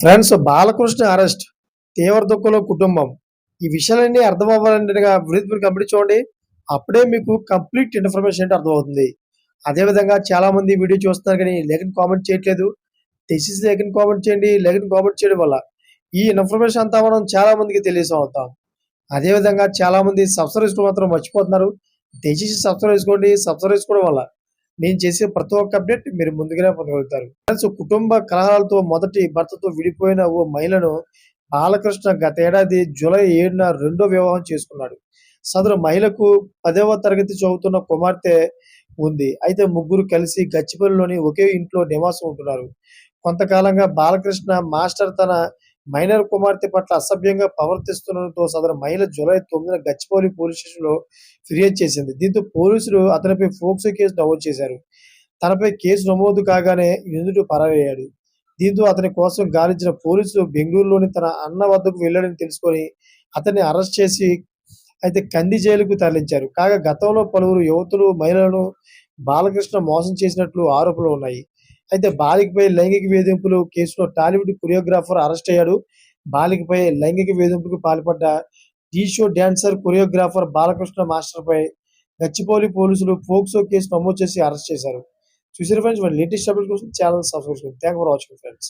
Friends Balakrishna arrest. తీవ్ర దుఃఖంలో కుటుంబం. ఈ విషయాలన్నీ అర్థం అవ్వాలంటే మీరు కంప్లీట్ చూడండి. అప్పుడే మీకు కంప్లీట్ ఇన్ఫర్మేషన్ ఏంటో అర్థమవుతుంది. అదేవిధంగా చాలా మంది వీడియో చూస్తున్నారు కానీ లెగన్ కామెంట్ చేయట్లేదు. దయచేసి లెగన్ కామెంట్ చేయండి. లెగన్ కామెంట్ చేయడం వల్ల ఈ ఇన్ఫర్మేషన్ అంతా మనం చాలా మందికి తెలియసం అదేవిధంగా చాలా మంది సబ్స్క్రైబ్ మాత్రం మర్చిపోతున్నారు. దయచేసి సబ్స్క్రైబ్ చేసుకోండి. సబ్స్క్రైబ్ చేసుకోవడం వల్ల నేను చేసే ప్రతి ఒక్క అప్డేట్ మీరు ముందుగానే పొందగలుగుతారు. ఫ్రెండ్స్ కుటుంబ కలహాలతో మొదటి భర్తతో విడిపోయిన ఓ మహిళను బాలకృష్ణ గత ఏడాది జూలై ఏడున రెండో వివాహం చేసుకున్నాడు. సదరు మహిళకు పదవ తరగతి చదువుతున్న కుమార్తె ఉంది. అయితే ముగ్గురు కలిసి గచ్చిపల్లిలోని ఒకే ఇంట్లో నివాసం ఉంటున్నారు. కొంతకాలంగా బాలకృష్ణ మాస్టర్ తన మైనర్ కుమార్తె పట్ల అసభ్యంగా ప్రవర్తిస్తుండటంతో సదరు మహిళ జూలై తొమ్మిదిన గచ్చిపౌలి పోలీస్ స్టేషన్లో ఫిర్యాదు చేసింది. దీంతో పోలీసులు అతనిపై ఫోక్సో కేసు నమోదు చేశారు. తనపై కేసు నమోదు కాగానే నిందితుడు పరారయ్యాడు. దీంతో అతని కోసం గాలించిన పోలీసులు బెంగళూరులోని తన అన్న వద్దకు వెళ్ళాడని తెలుసుకొని అతన్ని అరెస్ట్ చేసి అయితే కంది జైలుకు తరలించారు. కాగా గతంలో పలువురు యువతులు మహిళలను బాలకృష్ణ మోసం చేసినట్లు ఆరోపణలు ఉన్నాయి. అయితే బాలికపై లైంగిక వేధింపులు కేసులో టాలీవుడ్ కొరియోగ్రాఫర్ అరెస్ట్ అయ్యాడు. బాలికపై లైంగిక వేధింపులకు పాల్పడ్డ tea show dancer choreographer Balakrishna మాస్టర్పై గచ్చిపోలి పోలీసులు ఫోక్సో కేసు నమోదు చేసి అరెస్ట్ చేశారు. చూసారు ఫ్రెండ్స్ లేటెస్ట్ అప్డేట్ కోసం channel subscribe thank for watching friends